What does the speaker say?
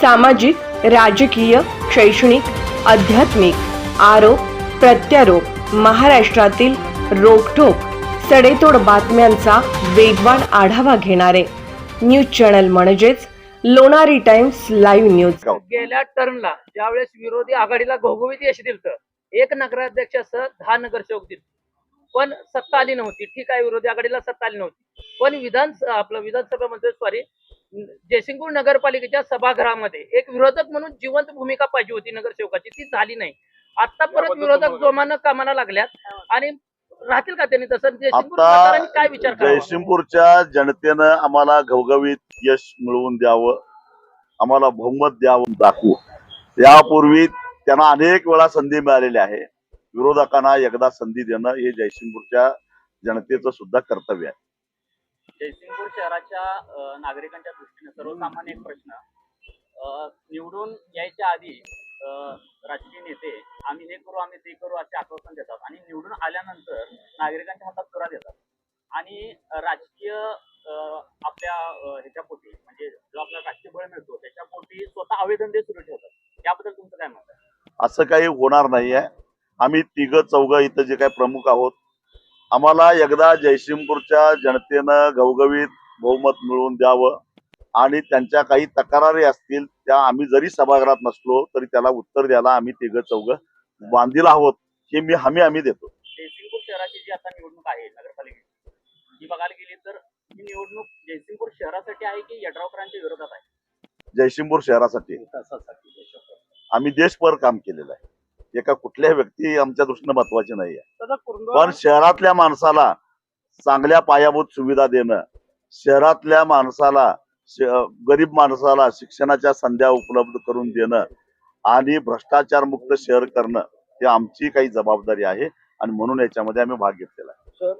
सामाजिक राजकीय शैक्षणिक आध्यात्मिक आरोप प्रत्यारोप महाराष्ट्रातील रोखठोक सडेतोड बातम्यांचा वेगवान आढावा घेणारे न्यूज चॅनल म्हणजेच लोणारी टाइम्स लाईव्ह न्यूज. गेल्या टर्नला ज्यावेळेस विरोधी आघाडीला घोघवीत यश दिलं एक नगराध्यक्षासह दहा नगरसेवक दिले पण सत्ता आली नव्हती. ठीक आहे विरोधी आघाडीला सत्ता आली नव्हती. पण विधान आपलं विधानसभेमध्ये सॉरी जयसिंगपूर नगरपालिकेच्या सभागृहामध्ये एक विरोधक म्हणून जिवंत भूमिका पाहिजे होती नगरसेवकाची ती झाली नाही. आता परत विरोधक जोमानं कामाला लागल्यात आणि राहतील का त्यांनी तसं? जयसिंगपूर मतदारांनी काय विचार करावा? जयसिंगपूरच्या जनतेनं आम्हाला घवघवीत यश मिळवून द्यावं आम्हाला बहुमत द्यावं दाखवू. यापूर्वी त्यांना अनेक वेळा संधी मिळालेली आहे. विरोधकांना एकदा संधी देणं हे जयसिंगपूरच्या जनतेचं सुद्धा कर्तव्य आहे. जयसिंगपूर शहराच्या नागरिकांच्या दृष्टीने सर्वसामान्य एक प्रश्न. निवडून यायच्या आधी राजकीय नेते आम्ही हे करू आम्ही ते करू असे आश्वासन देतात. आणि निवडून आल्यानंतर नागरिकांच्या हातात तुरा देतात. आणि राजकीय आपल्या ह्याच्यापोटी म्हणजे जो आपल्याला राजकीय बळ मिळतो त्याच्यापोटी स्वतः आवेदन दे सुरू ठेवतात. याबद्दल तुमचं काय मत आहे? असं काही होणार नाहीये. आम्ही तिघ चौघ इथं जे काही प्रमुख आहोत आम्हाला एकदा जयसिंगपूरच्या जनतेनं घवघवीत बहुमत मिळवून द्यावं आणि त्यांच्या काही तक्रारी असतील त्या आम्ही जरी सभागृहात नसलो तरी त्याला उत्तर द्यायला आम्ही तिघ चौघ बांधील आहोत हे मी हमी आम्ही देतो. जयसिंगपूर शहराची जी आता निवडणूक आहे नगरपालिकेची ही बघायला गेली तर ही निवडणूक जयसिंगपूर शहरासाठी आहे की यड्रावकरांच्या विरोधात आहे? जयसिंगपूर शहरासाठी. आम्ही देशभर काम केलेलं आहे. एका कुठल्याही व्यक्ती आमच्या दृष्टीनं महत्वाची नाही आहे पण शहरातल्या माणसाला चांगल्या पायाभूत सुविधा देणं शहरातल्या माणसाला गरीब माणसाला शिक्षणाच्या संध्या उपलब्ध करून देणं आणि भ्रष्टाचार मुक्त शहर करणं ही आमची काही जबाबदारी आहे आणि म्हणून याच्यामध्ये आम्ही भाग घेतलेला आहे.